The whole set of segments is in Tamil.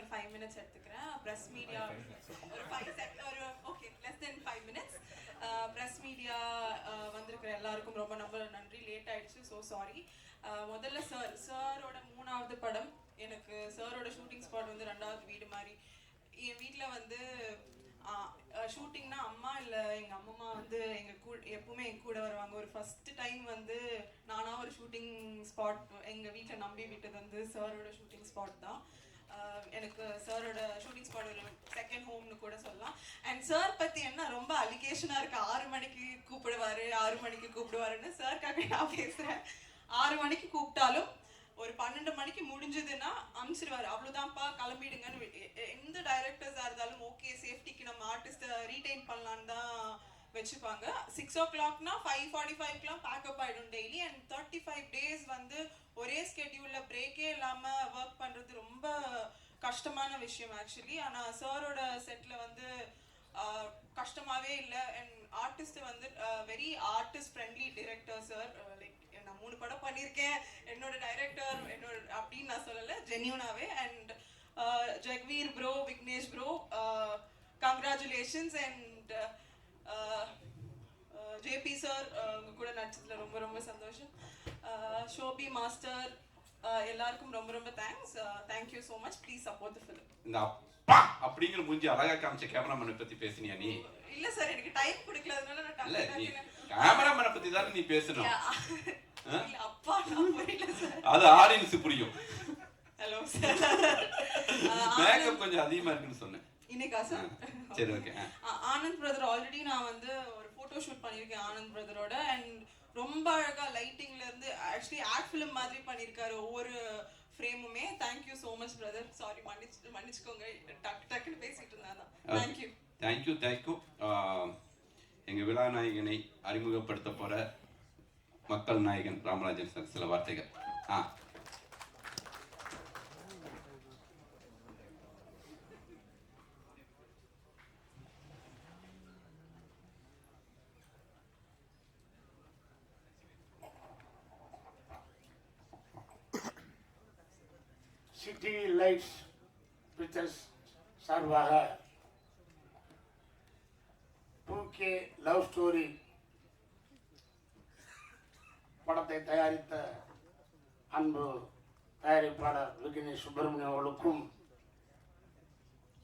ஒரு ஃபைவ் மினிட்ஸ் எடுத்துக்கிறேன். ப்ரெஸ் மீடியா ஒரு ஃபைவ் செகண்ட் ஒரு okay less than five minutes press media வந்திருக்கிற எல்லாருக்கும் ரொம்ப ரொம்ப நன்றி. லேட் ஆயிடுச்சு. ஸோ சாரி முதல்ல சார் சாரோட மூணாவது படம். எனக்கு சாரோட ஷூட்டிங் ஸ்பாட் வந்து ரெண்டாவது வீடு மாதிரி. என் வீட்டில் வந்து ஷூட்டிங்னா அம்மா இல்லை எங்கள் அம்மம்மா வந்து எங்கள் கூட எப்பவுமே என் கூட வருவாங்க. ஒரு ஃபர்ஸ்ட் டைம் வந்து நானாக ஒரு ஷூட்டிங் ஸ்பாட் எங்கள் வீட்டில் நம்பி விட்டது வந்து சாரோட ஷூட்டிங் ஸ்பாட் தான். எனக்கு சாரோட ஷூட்டிங் ஸ்பாட் ஒரு செகண்ட் ஹோம்னு கூட சொல்லலாம். அண்ட் சார் பற்றி என்ன ரொம்ப அலிகேஷனாக இருக்கு. ஆறு மணிக்கு கூப்பிடுவாரு ஆறு மணிக்கு கூப்பிடுவாருன்னு சார்க்காக நான் பேசுகிறேன் ஆறு மணிக்கு கூப்பிட்டாலும் ஒரு பன்னெண்டு மணிக்கு முடிஞ்சதுன்னா அனுப்பிச்சிடுவாரு அவ்வளவுதான்ப்பா கிளம்பிடுங்கன்னு எந்த டைரக்டர்ஸா இருந்தாலும் ஓகே சேஃப்டிக்கு நம்ம ஆர்டிஸ்ட ரீடைன் பண்ணலான்னு தான் வச்சுப்பாங்க. சிக்ஸ் ஓ கிளாக்னா ஃபைவ் ஃபார்ட்டி ஃபைவ்க்குலாம் பேக்கப் ஆயிடும் daily and thirty five days வந்து ஒரே ஸ்கெடியூல்ல பிரேக்கே இல்லாம ஒர்க் பண்றது கஷ்டமான விஷயம் ஆக்சுவலி ஆனா சாரோட செட்ல வந்து கஷ்டமாகவே கஷ்டமாவே இல்லை. அண்ட் ஆர்டிஸ்ட் வந்து very artist friendly director sir like நான் மூணு படம் பண்ணியிருக்கேன் என்னோட டைரக்டர் என்னோட அப்படின்னு நான் சொல்லலை. ஜென்யூனாவே and Jagveer bro Vignesh bro congratulations and JP sir உங்க கூட நடிச்சதுல ரொம்ப ரொம்ப சந்தோஷம். ஷோபி மாஸ்டர் எல்லாருக்கும் ரொம்ப ரொம்ப thanks thank you so much please support film இந்த அப்பா அப்படிங்கிற மூஞ்சி அழகா காமிச்ச கேமராமேனை பத்தி பேசுனியா நீ? இல்ல சார் எனக்கு டைம் கொடுக்கலதுனால நான் இல்ல நீ கேமராமேனை பத்தி தானே நீ பேசணும் அப்பா நான் புரியல சார் அது ஆடியன்ஸ் புரியும். ஹலோ சார் மேக்கப் கொஞ்சம் அதிகமா இருக்குன்னு சொன்னேன். இன்னைக்கா சார் சரி ஓகே ஆனந்த் பிரதர் ஆல்ரெடி நான் வந்து ஒரு ஃபோட்டோ ஷூட் பண்ணியிருக்கேன் ஆனந்த் பிரதரோட அண்ட் ரொம்ப அழகா லைட்டிங்ல இருந்து ஆக்சுவலி ஆட் ஃபிலிம் மாதிரி பண்ணியிருக்காரு ஒவ்வொரு ஃப்ரேமுமே thank you so much brother sorry மன்னிச்சு மன்னிச்சுக்கோங்க. டக்கு டக்குன்னு பேசிட்டு இருந்தாங்க தேங்க்யூ தேங்க்யூ தேங்க்யூ எங்க விழா நாயகனை அறிமுகப்படுத்த போற மக்கள் நாயகன் ராமராஜன் சார் சில வார்த்தைகள். ஆ சிட்டி லைட்ஸ் பிக்சர்ஸ் சார்பாக டூ கே லவ் ஸ்டோரி படத்தை தயாரித்த அன்பு தயாரிப்பாளர் விக்னேஷ் சுப்பிரமணியம் அவர்களுக்கும்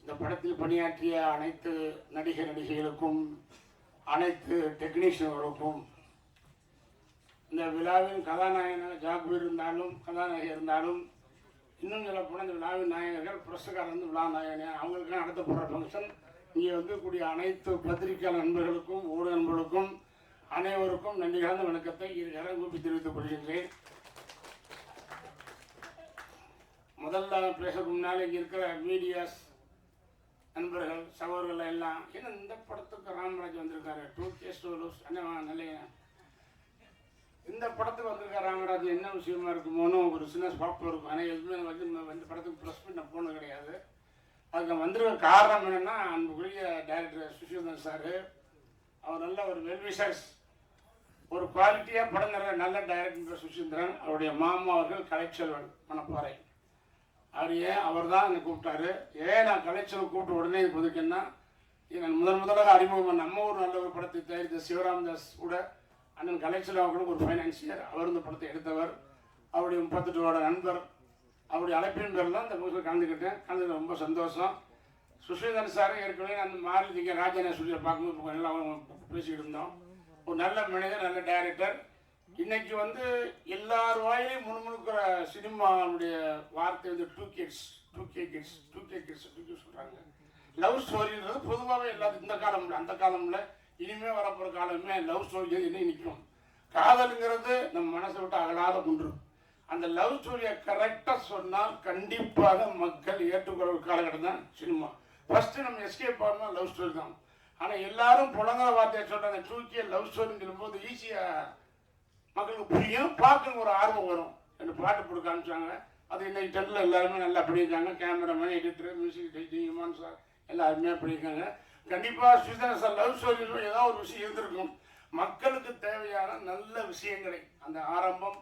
இந்த படத்தில் பணியாற்றிய அனைத்து நடிகர் நடிகைகளுக்கும் அனைத்து டெக்னீஷியன்களுக்கும் இந்த விழாவின் கதாநாயகனாக ஜாக்பீர் இருந்தாலும் கதாநாயகி இருந்தாலும் இன்னும் சொல்ல போனால் இந்த விழாவின் நாயகர்கள் புரஸ்காரம் வந்து விழா நாயகன் அவங்களுக்கெல்லாம் நடத்த போகிற ஃபங்க்ஷன் இங்கே வந்துக்கூடிய அனைத்து பத்திரிகை நண்பர்களுக்கும் ஊடக நண்பர்களுக்கும் அனைவருக்கும் நன்றி கலந்த வணக்கத்தை இருக்கிற கூப்பி தெரிவித்துக் கொள்கின்றேன். முதல்ல பேசுறதுக்கு முன்னால் இங்கே இருக்கிற மீடியாஸ் நண்பர்கள் சகோதரர்கள் எல்லாம் ஏன்னா இந்த படத்துக்கு ராமராஜ் வந்திருக்காரு? டூ கே ஸ்டோலூஸ் அண்ணன் நல்ல இந்த படத்துக்கு வந்திருக்க ராமராஜ் என்ன விஷயமா இருக்குமோன்னு ஒரு சின்ன ஸ்பாப் இருக்கும். ஆனால் எதுவுமே வந்து இந்த- படத்துக்கு ப்ளஸ் பண்ண போனது கிடையாது. அதுக்கு வந்திருக்க காரணம் என்னென்னா அன்புக்குரிய டைரக்டர் சுஷிவந்தன் சார். அவர் நல்ல ஒரு வெல்விஷர்ஸ் ஒரு குவாலிட்டியாக படம் நிறைய நல்ல டைரக்டர் சுசீந்திரன் அவருடைய மாமா அவர்கள் கலைச்செல்வன் மணப்பாறை. அவர் ஏன் அவர் தான் என்னை கூப்பிட்டாரு? ஏன் நான் கலைச்செல்வன் கூப்பிட்ட உடனே இது புதுக்கேன்னா நான் முதன் முதலாக அறிமுகம் நம்ம ஒரு நல்ல ஒரு படத்தை தயாரித்த சிவராமதாஸ் கூட அண்ணன் கலைச்சல் ஒரு ஃபைனான்சியர் அவர் இந்த படத்தை எடுத்தவர். அவருடைய முப்பத்தெட்டுவோட நண்பர். அவருடைய அழைப்பின் பேரில் தான் இந்த முகத்தில் கலந்துக்கிட்டேன். கலந்துக்கிட்ட ரொம்ப சந்தோஷம். சுஷீதரன் சார் ஏற்கனவே அந்த மாறி திங்க ராஜான சொல்லி பார்க்கும்போது நல்லா பேசிக்கிட்டு இருந்தோம். ஒரு நல்ல மனிதர் நல்ல டைரக்டர் இன்னைக்கு வந்து எல்லார் வாயிலையும் முணுமுணுக்கிற சினிமாவுடைய வார்த்தை வந்து two kids two K kids two K kids two K சொல்கிறாங்க லவ் ஸ்டோரின்றது பொதுவாகவே எல்லாத்துக்கும் இந்த காலம் அந்த காலம்ல இனிமே வரப்போகிற காலமே லவ் ஸ்டோரி என்ன நிற்கும். காதலுங்கிறது நம்ம மனசை விட்டு அகலாத ஒன்று. அந்த லவ் ஸ்டோரியை கரெக்டாக சொன்னால் கண்டிப்பாக மக்கள் ஏற்றுக்கொள்ள காலகட்டம் தான் சினிமா. ஃபஸ்ட்டு நம்ம எஸ்கேப் ஆகணும் லவ் ஸ்டோரி தான். ஆனால் எல்லாரும் புலங்கிற வார்த்தையை சொல்கிறாங்க தூக்கிய லவ் ஸ்டோரின்னு சொல்லும்போது ஈஸியாக மக்களுக்கு புரியும். பார்க்கணும் ஒரு ஆர்வம் வரும். ரெண்டு பாட்டு கொடுக்க காமிச்சாங்க. அது இன்னைக்கு டென்னில் எல்லாருமே நல்லா பண்ணியிருக்காங்க. கேமராமேன் எடிட்டர் மியூசிக் டைட்டிங் சார் எல்லாருமே பண்ணியிருக்காங்க. கண்டிப்பாக சுதன சார் லவ் ஸ்டோரியில் ஏதாவது ஒரு விஷயம் இருந்திருக்கும். மக்களுக்கு தேவையான நல்ல விஷயங்களை அந்த ஆரம்பம்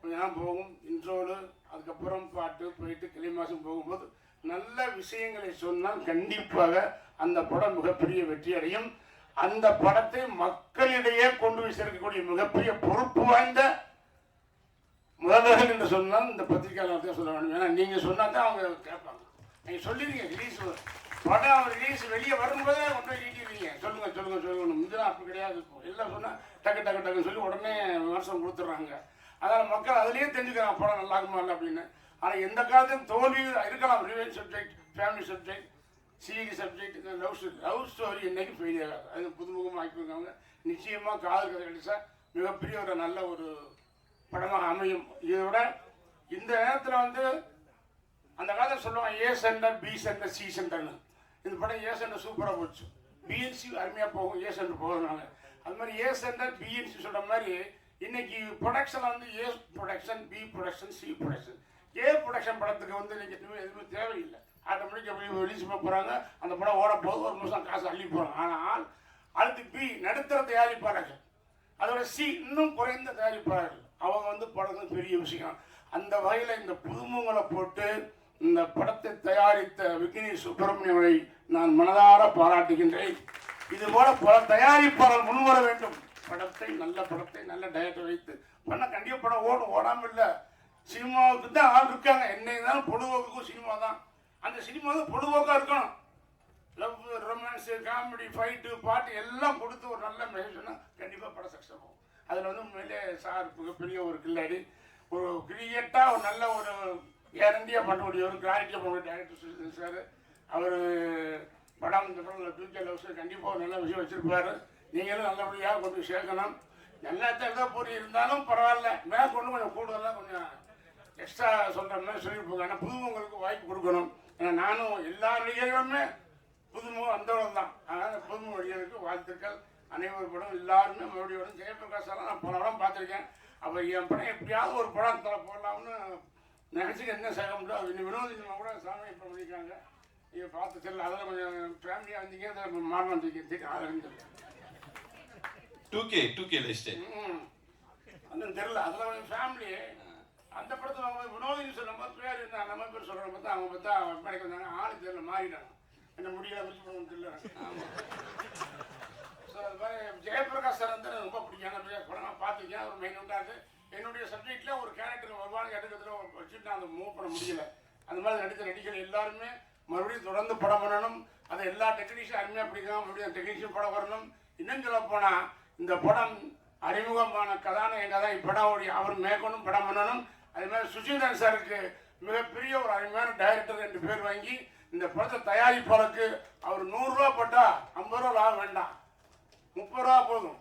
கொஞ்ச நேரம் போகும் இன்ட்ரோடு அதுக்கப்புறம் பாட்டு போயிட்டு கிளி மாதம் போகும்போது நல்ல விஷயங்களை சொன்னால் கண்டிப்பாக அந்த படம் மிகப்பெரிய வெற்றி அடையும். அந்த படத்தை மக்களிடையே கொண்டு போய் சேர்க்கக்கூடிய மிகப்பெரிய பொறுப்பு வாய்ந்த முதல்வர்கள் என்று சொன்னால் இந்த பத்திரிகையாளர் தான் சொல்ல வேண்டும். ஏன்னா நீங்கள் சொன்னால் தான் அவங்க கேட்பாங்க. நீங்கள் சொல்லிடுங்க ரிலீஸ் படம் ரிலீஸ் வெளியே வரும்போதே கொண்டு போய் நீட்டிடுவீங்க. சொல்லுங்கள் சொல்லுங்கள் சொல்லுங்கள் முந்தினா அப்படி கிடையாது இருக்கும் எல்லாம் சொன்னால் டக்கு டக்கு டக்கு சொல்லி உடனே விமர்சனம் கொடுத்துட்றாங்க. அதனால் மக்கள் அதுலேயே தெரிஞ்சுக்கிறாங்க படம் நல்லா இருக்குமா இல்லை அப்படின்னு. ஆனால் எந்த காலத்தையும் தோல்வி இருக்கலாம். Revenge subject family subject serious subject love story love story என்னைக்கு ஃபெயில் ஆகாது. அது புதுமுகமாக ஆக்கியிருக்காங்க நிச்சயமாக காதல் கதை கிடைச்சா மிகப்பெரிய ஒரு நல்ல ஒரு படமாக அமையும். இதை விட இந்த நேரத்தில் வந்து அந்த காலத்தில் சொல்லுவாங்க A centre B centre C சென்டர்னு இந்த படம் ஏ சூப்பராக போச்சு. பிஎன்சி அருமையாக போகும் ஏ சென்டர் போகிறதுனால. அது மாதிரி ஏ பிஎன்சி சொல்கிற மாதிரி இன்னைக்கு ப்ரொடக்ஷன் வந்து A production B production C production A production படத்துக்கு வந்து இன்னைக்கு எதுவுமே எதுவுமே தேவையில்லை. ஆட்டோமேட்டிக் எப்படி ரிலீஸ் பண்ண போகிறாங்க அந்த படம் ஓட போகுது ஒரு நிமிஷம் காசு அள்ளி போகிறாங்க ஆனால் அடுத்து பி நடுத்தர தயாரிப்பாளர்கள். அதோட சி இன்னும் குறைந்த தயாரிப்பாளர்கள். அவங்க வந்து படம் பெரிய விஷயம். அந்த வகையில் இந்த புதுமுகங்களை போட்டு இந்த படத்தை தயாரித்த விக்னேஷ் சுப்பிரமணியனை நான் மனதார பாராட்டுகின்றேன். இது போல பல தயாரிப்பாளர் முன்வர வேண்டும். படத்தை நல்ல படத்தை நல்ல டயட்டை வைத்து. பண்ண கண்டிப்பாக படம் ஓடும். ஓடாமல் இல்லை. சினிமாவுக்கு தான் ஆள் இருக்காங்க. என்ன இருந்தாலும் பொழுதுபோக்குக்கும் சினிமா தான். அந்த சினிமா வந்து பொழுதுபோக்காக இருக்கணும். லவ் ரொமான்ஸு காமெடி ஃபைட்டு பாட்டு எல்லாம் கொடுத்து ஒரு நல்ல மெசேஜ்னா கண்டிப்பாக படம் சக்ஸஸ் ஆகும். அதில் வந்து உண்மையிலே சார் மிகப்பெரிய ஒரு கில்லாடி. ஒரு கிரியேட்டாக ஒரு நல்ல ஒரு கேரண்டியாக பண்ணக்கூடிய ஒரு கிளாரிட்டியாக பண்ண டேரக்டர் சுஷிதன் சார். அவர் படம் இந்த படம் ஃபியூச்சர் லவ்ஸ் கண்டிப்பாக ஒரு நல்ல விஷயம் வச்சுருப்பாரு. நீங்களும் நல்லபடியாக கொண்டு சேர்க்கணும். நல்லா தான் பொறி இருந்தாலும் பரவாயில்ல. மேலே கொண்டு கொஞ்சம் கூடுதலாக கொஞ்சம் எக்ஸ்ட்ரா சொல்கிற மாதிரி சொல்லியிருப்போங்க ஆனால் புதுவங்களுக்கு வாய்ப்பு கொடுக்கணும். ஏன்னா நானும் எல்லா நடிகர்களுமே புதுமுகம் வந்தவர்கள் தான். அதனால் புதுமுக நடிகருக்கு வாழ்த்துக்கள். அனைவரும் படம் எல்லாருமே மறுபடியும் வரும். ஜெயபிரகாஷ் எல்லாம் நான் பல படம் பார்த்துருக்கேன். அப்போ என் படம் எப்படியாவது ஒரு படம் தலை போடலாம்னு நினச்சிக்க என்ன செய்ய முடியும் அது வினோத சினிமா கூட சாமி இப்போ பண்ணியிருக்காங்க நீங்கள் பார்த்து தெரியல அதில் கொஞ்சம் ஃபேமிலியாக வந்தீங்க அதில் வந்தீங்க தெரியும் அதில் தெரியல two K two K list. அண்ணன் தெரியல அதில் கொஞ்சம் ஃபேமிலி அந்த படத்தில் அவங்க வினோதினி சொல்லும் போது பேர் என்ன? நம்ம பேர் சொல்கிற பார்த்தா அவங்க பார்த்தா படைக்க வந்தாங்க ஆளு தெரியல மாறிட்டாங்க. என்ன முடியல வச்சு பண்ணணும் தெரியல. ஸோ அது மாதிரி ஜெயபிரகாஷ் சார் வந்து ரொம்ப பிடிக்கும். படம் பார்த்துருக்கேன் அவர் மெயின் உண்டாது என்னுடைய சப்ஜெக்டில் ஒரு கேரக்டர் வருவாங்க எடுக்கிறதுல வச்சுட்டு நான் அதை மூவ் பண்ண முடியல. அந்த மாதிரி நடித்த நடிகர் எல்லாருமே மறுபடியும் தொடர்ந்து படம் பண்ணணும். அதை எல்லா டெக்னீஷியன் அருமையாக பிடிக்கலாம். மறுபடியும் டெக்னீஷியன் படம் வரணும். இன்னும் சொல்ல போனால் இந்த படம் அறிமுகமான கதாநாயகன் தான் இப்படம் ஓடி அவர் மேற்கொண்டும் படம் பண்ணணும். அதே மாதிரி சுசீந்திரன் சாருக்கு மிகப்பெரிய ஒரு அருமையான டைரக்டர் ரெண்டு பேர் வாங்கி இந்த படத்தை தயாரிப்பாளருக்கு அவர் நூறுரூவா போட்டால் ஐம்பது ரூபா லாபம் வேண்டாம். முப்பது ரூபா போதும்.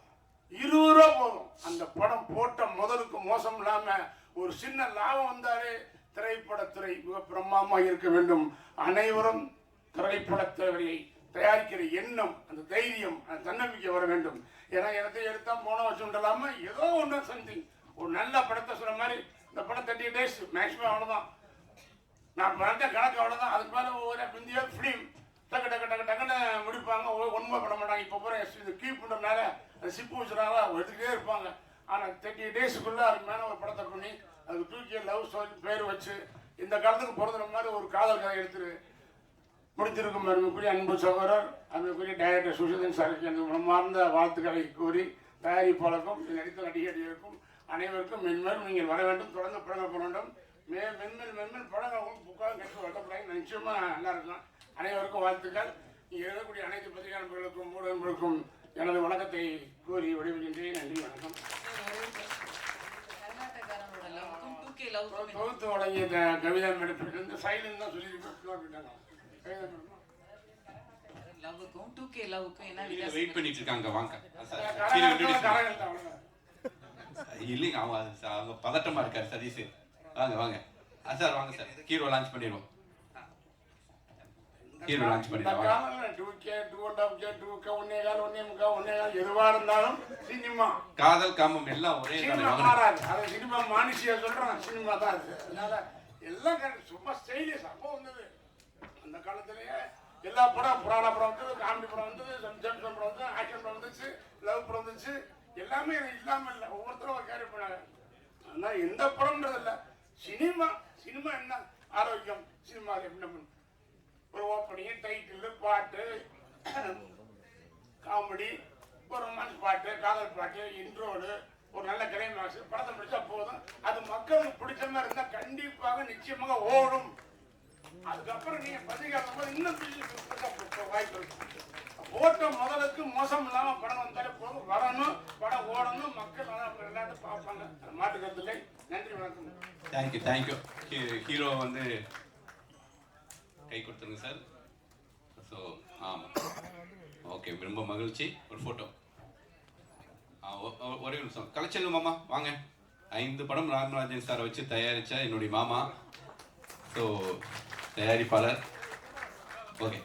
இருபது ரூபா போதும் அந்த படம் போட்ட முதலுக்கு மோசம் இல்லாம ஒரு சின்ன லாபம் வந்தாலே திரைப்படத்துறை மிக பிரம்மாமாக இருக்க வேண்டும். அனைவரும் திரைப்படத்துறையை தயாரிக்கிற எண்ணம் அந்த தைரியம் அந்த தன்னம்பிக்கை வர வேண்டும். ஏன்னா இடத்தை எடுத்தா போன வருஷம் இல்லாம ஏதோ ஒன்று சம்திங் ஒரு நல்ல படத்தை சொன்ன மாதிரி இந்த படம் தேர்ட்டி டேஸ் மேக்ஸிமம் அவ்வளோதான் நான் படத்தை கணக்கு அவ்வளோதான் அதுக்கு மேலே ஒவ்வொரு இந்தியா ஃபிலிம் டக்கு டக்கு டக்கு டக்குன்னு முடிப்பாங்க. ஒன்றுமே பண்ண மாட்டாங்க. இப்போ பூரா இது கீப் பண்ணுறதுனால அது சிப்பு எடுத்துக்கிட்டே இருப்பாங்க. ஆனால் தேர்ட்டி டேஸுக்குள்ளே அதுக்கு மேலே ஒரு படத்தை பண்ணி அதுக்கு தூக்கி லவ் ஸ்டோரி பேர் வச்சு இந்த காலத்துக்கு பிறந்த மாதிரி ஒரு காதல் கதை எடுத்துரு முடித்திருக்கும் அருமைக்குரிய அன்பு சகோதரர் அருமைக்குரிய டைரக்டர் சுஷிதன் சாருக்கு எனது மனமார்ந்த வாழ்த்துக்களை கூறி தயாரிப்பாளருக்கும் நடித்த நடிகர்களுக்கும் அனைவருக்கும் மென்மேலும் நீங்கள் வர வேண்டும் தொடர்ந்து படங்கள் போட வேண்டும். மே மென்மேல் மென்மேல் படங்கள் புக்காக கற்று வளர்த்தப்படாங்க நிச்சயமாக நல்லா இருக்கும் அனைவருக்கும் வாழ்த்துக்கள். நீங்கள் எழுதக்கூடிய அனைத்து பத்திரிகை நண்பர்களுக்கும் ஊடக எனது வணக்கத்தை கூறி விடைபெறுகின்றேன். நன்றி வணக்கம். தொகுத்து வழங்கிய த- கவிதா வந்து சைலண்ட் தான் மேடம் லவ்வுக்கும் டூ கே லவ்வுக்கும் என்ன வெயிட் பண்ணிட்டு இருக்காங்க வாங்க. இல்லைங்க அவங்க அவங்க பதட்டமா இருக்காரு. சதீஷ். வாங்க வாங்க. சார் வாங்க சார். ஹீரோ லான்ச் பண்ணிடுவோம். எதுவா இருந்தாலும் சினிமா. காதல் காமம் எல்லாம் ஒரே சினிமா மானுஷியா சொல்றேன் சினிமா தான் அது. அதனால எல்லாம். சும்மா ஸ்டைலிஷ் அப்போ வந்தது. அந்த காலத்திலேயே எல்லா படம் புராண படம் வந்தது காமெடி படம் வந்தது ஜென்சன் படம் வந்தது ஆக்ஷன் படம் வந்துச்சு லவ் படம் வந்துச்சு. எல்லாமே இது இல்லாம இல்லை. ஒவ்வொருத்தரும் ஒரு கேரி பண்ணாங்க. ஆனால் எந்த படம்ன்றது இல்லை சினிமா சினிமா என்ன ஆரோக்கியம் சினிமா பண்ணும் ஒரு ஓப்பனிங் டைட்டில் பாட்டு காமெடி ஒரு ரொமான்ஸ் பாட்டு காதல் பாட்டு இன்ட்ரோடு ஒரு நல்ல கிளைமாக்ஸ் படத்தை முடிச்சா போதும். அது மக்களுக்கு பிடிச்ச மாதிரி இருந்தால் கண்டிப்பாக நிச்சயமாக ஓடும். அதுக்கப்புறம் நீங்க பதிகாரம் போது இன்னும் வாய்ப்பு இருக்கு. ஓட்ட முதலுக்கு மோசம் இல்லாம படம் வந்தாலே போதும். வரணும் படம் ஓடணும் மக்கள் எல்லாத்தையும் பார்ப்பாங்க. அது மாட்டு நன்றி வணக்கம். தேங்க்யூ தேங்க்யூ ஹீரோ வந்து கை கொடுத்துருங்க சார். ஸோ ஆமாம் ஓகே ரொம்ப மகிழ்ச்சி. ஒரு ஃபோட்டோ ஒரே நிமிஷம். கலைச்செல்வம் மாமா வாங்க. ஐந்து படம் ராமராஜன் சாரை வச்சு தயாரித்த என்னுடைய மாமா. ஸோ தயாரிப்பாளர். ஓகே